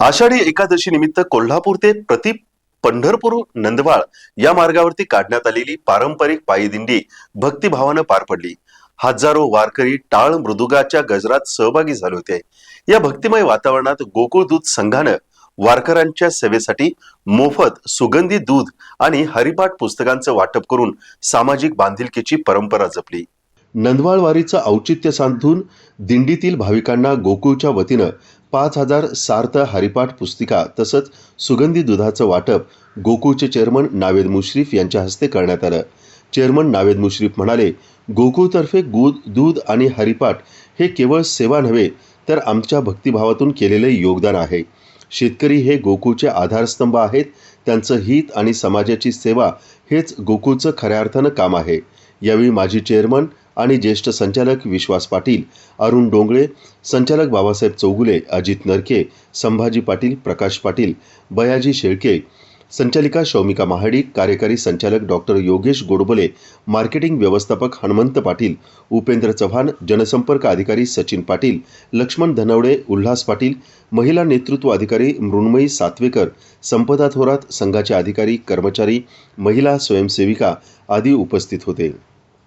आषाढी एकादशी निमित्त कोल्हापूर ते प्रति पंढरपूर नंदवाळ या मार्गावरती काढण्यात आलेली पारंपरिक पायी दिंडी भक्तिभावानं पार पडली. हजारो वारकरी टाळ मृदुगाच्या गजरात सहभागी झाले होते. या भक्तिमय वातावरणात गोकुळ दूध संघानं वारकऱ्यांच्या सेवेसाठी मोफत सुगंधी दूध आणि हरिपाठ पुस्तकांचं वाटप करून सामाजिक बांधिलकीची परंपरा जपली. नंदवाळवारीचं औचित्य साधून दिंडीतील भाविकांना गोकुळच्या वतीनं पाच हजार सार्थ हरिपाठ पुस्तिका तसंच सुगंधी दुधाचं वाटप गोकुळचे चेअरमन नावेद मुश्रीफ यांच्या हस्ते करण्यात आलं. चेअरमन नावेद मुश्रीफ म्हणाले गोकुळतर्फे गुद दूध आणि हरिपाठ हे केवळ सेवा नव्हे तर आमच्या भक्तिभावातून केलेले योगदान आहे. शेतकरी हे गोकुळचे आधारस्तंभ आहेत त्यांचं हित आणि समाजाची सेवा हेच गोकुळचं खऱ्या अर्थानं काम आहे. यावेळी माजी चेअरमन आणि ज्येष्ठ संचालक विश्वास पाटील अरुण डोंगळे संचालक बाबासाहेब चौगुले अजित नरके संभाजी पाटील प्रकाश पाटील बयाजी शेळके संचालिका शौमिका महाडिक कार्यकारी संचालक डॉक्टर योगेश गोडबोले मार्केटिंग व्यवस्थापक हनुमंत पाटील उपेंद्र चव्हाण जनसंपर्क अधिकारी सचिन पाटील लक्ष्मण धनवडे उल्हास पाटील महिला नेतृत्व अधिकारी मृण्मयी सातवेकर संपदा थोरात संघाचे अधिकारी कर्मचारी महिला स्वयंसेविका आदी उपस्थित होते.